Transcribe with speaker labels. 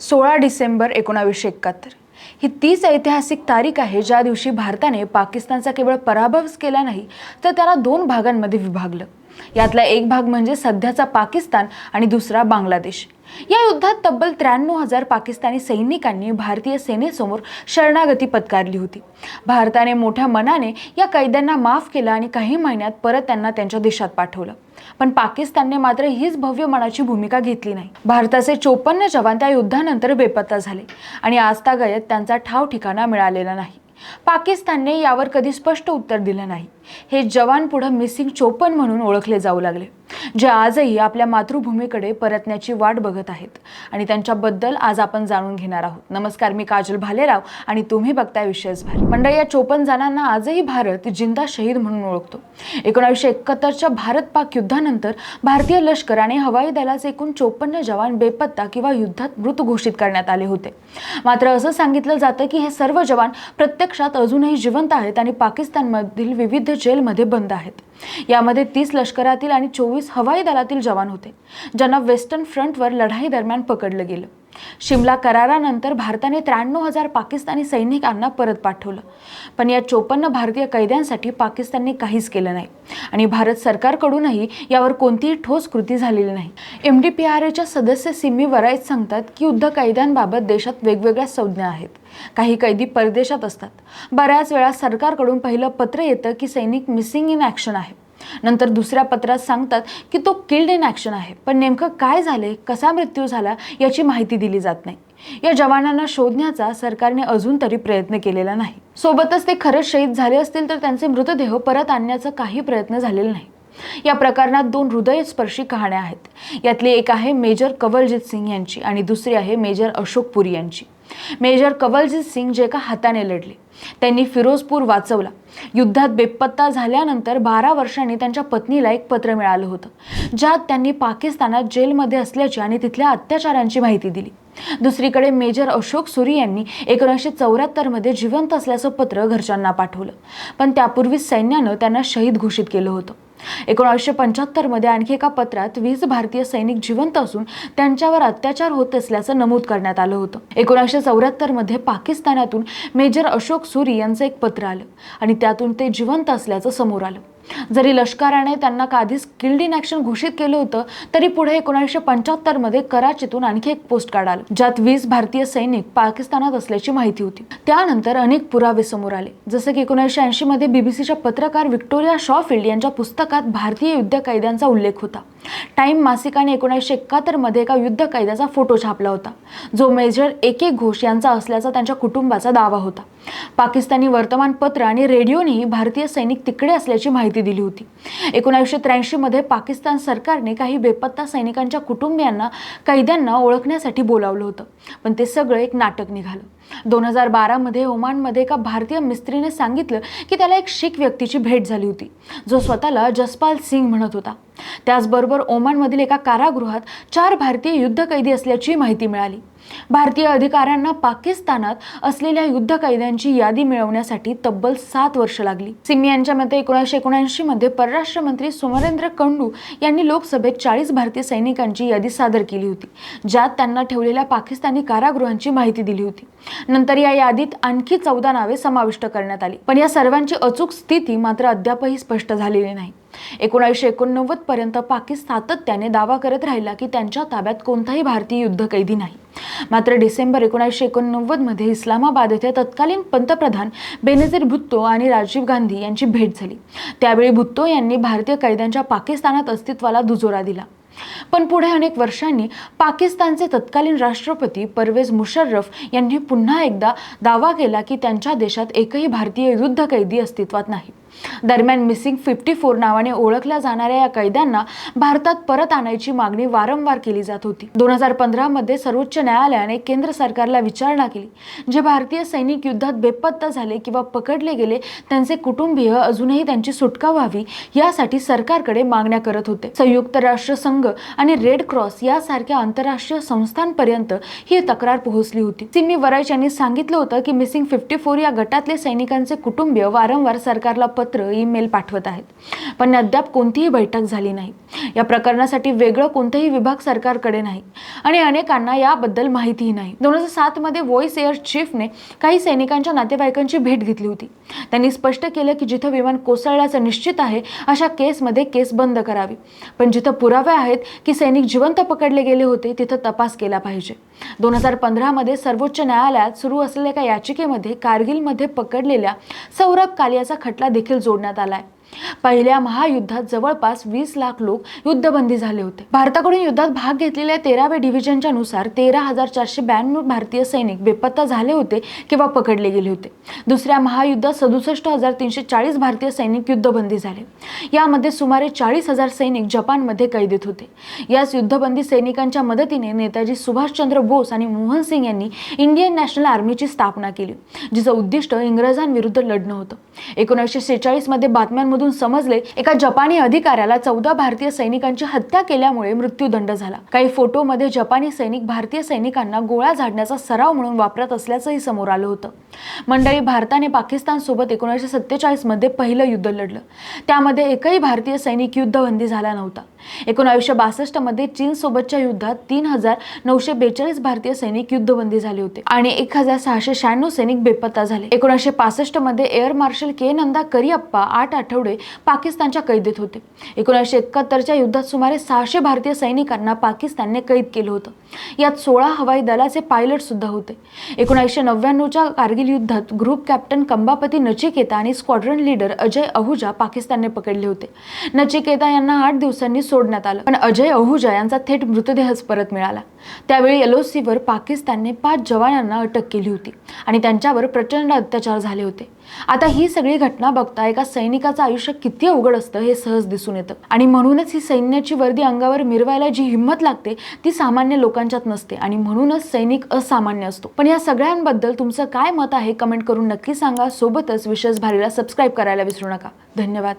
Speaker 1: सोळा डिसेंबर एकोणावीसशे एकाहत्तर. ही तीच ऐतिहासिक तारीख आहे ज्या दिवशी भारताने पाकिस्तानचा केवळ पराभवच केला नाही तर त्याला दोन भागांमध्ये विभागलं. यातला एक भाग म्हणजे सध्याचा पाकिस्तान आणि दुसरा बांगलादेश. या युद्धात तब्बल त्र्याण्णव हजार पाकिस्तानी सैनिकांनी भारतीय सेनेसमोर शरणागती पत्कारली होती. भारताने मोठ्या मनाने या कैद्यांना माफ केलं आणि काही महिन्यात परत त्यांना त्यांच्या देशात पाठवलं. पण पाकिस्तानने मात्र हीच भव्य मनाची भूमिका घेतली नाही. भारताचे चोपन्न जवान त्या युद्धानंतर बेपत्ता झाले आणि आजतागायत त्यांचा ठाव ठिकाणा मिळालेला नाही. पाकिस्तानने यावर कधी स्पष्ट उत्तर दिलं नाही. हे जवान पुढं मिसिंग चोपन म्हणून ओळखले जाऊ लागले. जे आजही आपल्या मातृभूमीकडे परतण्याची वाट बघत आहेत. आणि त्यांच्याबद्दल आज आपण जाणून घेणार आहोत. नमस्कार मी काजल भालेराव आणि तुम्ही बघताय विशेष भारत मंडळ या चोपन्न जणांना आजही भारत जिंदा शहीद म्हणून ओळखतो. एकोणावीसशे एकाहत्तरच्या भारत पाक युद्धानंतर भारतीय लष्कर आणि हवाई दलाचे एकूण चोपन्न जवान बेपत्ता किंवा युद्धात मृत घोषित करण्यात आले होते. मात्र असं सांगितलं जातं की हे सर्व जवान प्रत्यक्षात अजूनही जिवंत आहेत आणि पाकिस्तानमधील विविध जेलमध्ये बंद आहेत. यामध्ये तीस लष्करातील आणि चोवीस हवाई दलातील जवान होते ज्यांना वेस्टर्न फ्रंटवर लढाई दरम्यान पकडलं गेलं. शिमला करारानंतर भारताने त्र्याण्णव हजार पाकिस्तानी सैनिकांना परत पाठवलं. पण या चोपन्न भारतीय कैद्यांसाठी पाकिस्तानने काहीच केलं नाही आणि भारत सरकारकडूनही यावर कोणतीही ठोस कृती झालेली नाही. एम डी पी आर एच्या सदस्य सिमी वराईत सांगतात की युद्ध कैद्यांबाबत देशात वेगवेगळ्या संज्ञा आहेत. काही कैदी परदेशात असतात. बऱ्याच वेळा सरकारकडून पहिलं पत्र येतं की सैनिक मिसिंग इन ॲक्शन आहे. नंतर दुसऱ्या पत्रात सांगतात की तो किल्ड इन ॲक्शन आहे. पण नेमकं काय झाले? कसा मृत्यू झाला? याची माहिती दिली जात नाही. या जवानांना शोधण्याचा सरकारने अजून तरी प्रयत्न केलेला नाही. सोबतच ते खरंच शहीद झाले असतील तर त्यांचे मृतदेह परत आणण्याचा काही प्रयत्न झालेला नाही. या प्रकरणात दोन हृदयस्पर्शी कहाण्या आहेत. यातली एक आहे मेजर कवलजीत सिंग यांची आणि दुसरी आहे मेजर अशोक पुरी यांची. मेजर कवलजीत सिंग जे का हाताने लढले. त्यांनी फिरोजपूर वाचवला. युद्धात बेपत्ता झाल्यानंतर बारा वर्षांनी त्यांच्या पत्नीला एक पत्र मिळालं होतं. ज्यात त्यांनी पाकिस्तानात जेलमध्ये असल्याची आणि तिथल्या अत्याचारांची माहिती दिली. दुसरीकडे मेजर अशोक सुरी यांनी एकोणीसशे चौऱ्याहत्तरमध्ये जिवंत असल्याचं पत्र घरच्यांना पाठवलं. पण त्यापूर्वी सैन्यानं त्यांना शहीद घोषित केलं होतं. एकोणीसशे पंच्याहत्तरमध्ये आणखी एका पत्रात वीस भारतीय सैनिक जिवंत असून त्यांच्यावर अत्याचार होत असल्याचं नमूद करण्यात आलं होतं. एकोणीसशे चौऱ्याहत्तरमध्ये पाकिस्तानातून मेजर अशोक सुरी यांचं एक पत्र आलं आणि त्यातून ते जिवंत असल्याचं समोर आलं. जरी लष्कराने त्यांना आधीच किल्ड इन ॲक्शन घोषित केलं होतं तरी पुढे एकोणीसशे पंच्याहत्तरमध्ये कराचीतून आणखी एक पोस्ट काढाल ज्यात वीस भारतीय सैनिक पाकिस्तानात असल्याची माहिती होती. त्यानंतर अनेक पुरावे समोर आले. जसं की एकोणीसशे ऐंशीमध्ये बीबीसीच्या पत्रकार विक्टोरिया शॉफिल्ड यांच्या पुस्तकात भारतीय युद्ध कैद्यांचा उल्लेख होता. टाइम मासिकाने एकोणीसशे एकाहत्तरमध्ये एका युद्ध कैद्याचा फोटो छापला होता. जो मेजर ए के घोष यांचा असल्याचा त्यांच्या कुटुंबाचा दावा होता. पाकिस्तानी वर्तमानपत्र आणि रेडिओनेही भारतीय सैनिक तिकडे असल्याची माहिती दिली होती. एकोणीसशे त्र्याऐंशीमध्ये पाकिस्तान सरकारने काही बेपत्ता सैनिकांच्या कुटुंबियांना कैद्यांना ओळखण्यासाठी बोलावलं होतं. पण ते सगळं एक नाटक निघालं. दोन हजार बारामध्ये ओमानमध्ये एका भारतीय मिस्त्रीने सांगितलं की त्याला एक शीख व्यक्तीची भेट झाली होती. जो स्वतःला जसपाल सिंग म्हणत होता. त्याचबरोबर ओमानमधील एका कारागृहात चार भारतीय युद्ध कैदी असल्याची माहिती मिळाली. भारतीय अधिकाऱ्यांना पाकिस्तानात असलेल्या युद्ध कैद्यांची यादी मिळवण्यासाठी तब्बल सात वर्ष लागली. सिमी यांच्या मते एकोणीसशे एकोणऐंशी मध्ये परराष्ट्र मंत्री सुमरेंद्र कंडू यांनी लोकसभेत चाळीस भारतीय सैनिकांची यादी सादर केली होती ज्यात त्यांना ठेवलेल्या पाकिस्तानी कारागृहांची माहिती दिली होती. नंतर या यादीत आणखी चौदा नावे समाविष्ट करण्यात आली. पण या सर्वांची अचूक स्थिती मात्र अद्यापही स्पष्ट झालेली नाही. एकोणीसशे एकोणनव्वद पर्यंत पाकिस्तान सातत्याने दावा करत राहिला की त्यांच्या ताब्यात कोणताही भारतीय युद्ध कैदी नाही. मात्र डिसेंबर एकोणीसशे एकोणनव्वदमध्ये इस्लामाबाद येथे तत्कालीन पंतप्रधान बेनझीर भुत्तो आणि राजीव गांधी यांची भेट झाली. त्यावेळी भुत्तो यांनी भारतीय कैद्यांच्या पाकिस्तानात अस्तित्वाला दुजोरा दिला. पण पुढे अनेक वर्षांनी पाकिस्तानचे तत्कालीन राष्ट्रपती परवेज मुशर्रफ यांनी पुन्हा एकदा दावा केला की त्यांच्या देशात एकही भारतीय युद्ध कैदी अस्तित्वात नाही. दरम्यान मिसिंग फिफ्टी फोर नावाने ओळखल्या जाणाऱ्या या कैद्यांना भारतात परत आणायची मागणी वारंवार केली जात होती. दोन हजार पंधरामध्ये सर्वोच्च न्यायालयाने केंद्र सरकारला विचारणा केली जे भारतीय सैनिक युद्धात बेपत्ता झाले किंवा पकडले गेले त्यांचे कुटुंबीय अजूनही त्यांची सुटका व्हावी यासाठी सरकारकडे मागण्या करत होते. संयुक्त राष्ट्र संघ आणि रेड क्रॉस यासारख्या आंतरराष्ट्रीय संस्थांपर्यंत ही तक्रार पोहोचली होती. सिमी वराईच यांनी सांगितलं होतं की मिसिंग फिफ्टी फोर या गटातले सैनिकांचे कुटुंबीय वारंवार सरकारला पत्र ईमेल पाठवत आहेत. पण अद्याप कोणतीही बैठक झाली नाही. या प्रकरणासाठी वेगळं कोणतंही विभाग सरकारकडे नाही. आणि अनेकांना याबद्दल माहितीही नाही. दोन हजार सातमध्ये व्हॉइस एअर चीफने काही सैनिकांच्या नातेवाईकांची भेट घेतली होती. त्यांनी स्पष्ट केलं की जिथं विमान कोसळल्याचं निश्चित आहे अशा केसमध्ये केस बंद करावी. पण जिथं पुरावे आहेत की सैनिक जिवंत पकडले गेले होते तिथं तपास केला पाहिजे. दोन हजार पंधरामध्ये सर्वोच्च न्यायालयात सुरू असलेल्या एका याचिकेमध्ये कारगिलमध्ये पकडलेल्या सौरभ कालियाचा खटला देखील जोडण्यात आलाय. पहिल्या महायुद्धात जवळपास वीस लाख लोक युद्धबंदी झाले होते. भारताकडून युद्धात भाग घेतलेल्या तेराव्या डिव्हिजनच्या नुसार तेरा हजार चारशे ब्याण्णव भारतीय सैनिक बेपत्ता झाले होते किंवा पकडले गेले होते. दुसऱ्या महायुद्धात सदुसष्ट हजार तीनशे चाळीस भारतीय सैनिक युद्धबंदी झाले. यामध्ये सुमारे चाळीस हजार सैनिक जपानमध्ये कैदेत होते. याच युद्धबंदी सैनिकांच्या मदतीने नेताजी सुभाषचंद्र बोस आणि मोहन सिंग यांनी इंडियन नॅशनल आर्मीची स्थापना केली जिचं उद्दिष्ट इंग्रजांविरुद्ध लढणं होतं. एकोणीसशे शेहेचाळीसमध्ये बातम्यांमधून समजले एका जपानी अधिकाऱ्याला चौदा भारतीय सैनिकांची हत्या केल्यामुळे मृत्यूदंड झाला. काही फोटोमध्ये जपानी सैनिक भारतीय सैनिकांना गोळ्या झाडण्याचा सराव म्हणून वापरत असल्याचंही समोर आलं होतं. मंडळी भारताने पाकिस्तान सोबत एकोणीसशे सत्तेचाळीसमध्ये पहिलं युद्ध लढलं. त्यामध्ये एकही भारतीय सैनिक युद्धबंदी झाला नव्हता. एकोणावीसशे चीन सोबतच्या युद्धात तीन हजार नऊशे बेचाळीस भारतीय सैनिक युद्धबंदी झाले होते आणि एक हजार सहाशे शहाण्णव सैनिक बेपत्ता झाले. एकोणीसशे पासष्टमध्ये air marshal K Nanda Kariappa आठ आठवडे पाकिस्तानच्या कैदेत होते. एकोणीसशे एकाहत्तरच्या युद्धात सुमारे सहाशे भारतीय सैनिकांना पाकिस्तानने कैद केलं होतं. यात सोळा हवाई दलाचे पायलट सुद्धा होते. एकोणीसशे नव्याण्णवच्या कारगिल युद्धात ग्रुप कॅप्टन कंबापती नचिकेता आणि स्क्वॉड्रन लीडर अजय अहुजा पाकिस्तानने पकडले होते. नचिकेता यांना आठ दिवसांनी सोडण्यात आलं पण अजय अहुजा यांचा थेट मृतदेहच परत मिळाला. त्यावेळी एलओसीवर पाकिस्तानने पाच जवानांना अटक केली होती आणि त्यांच्यावर प्रचंड अत्याचार झाले होते. आता ही सगळी घटना बघता एका सैनिकाचं आयुष्य किती अवघड असतं हे सहज दिसून येतं. आणि म्हणूनच ही सैन्याची वर्दी अंगावर मिरवायला जी हिंमत लागते ती सामान्य लोकांच्यात नसते. आणि म्हणूनच सैनिक असामान्य असतो. पण या सगळ्यांबद्दल तुमचं काय मत आहे कमेंट करून नक्की सांगा. सोबतच विशेष भारीला सबस्क्राईब करायला विसरू नका. धन्यवाद.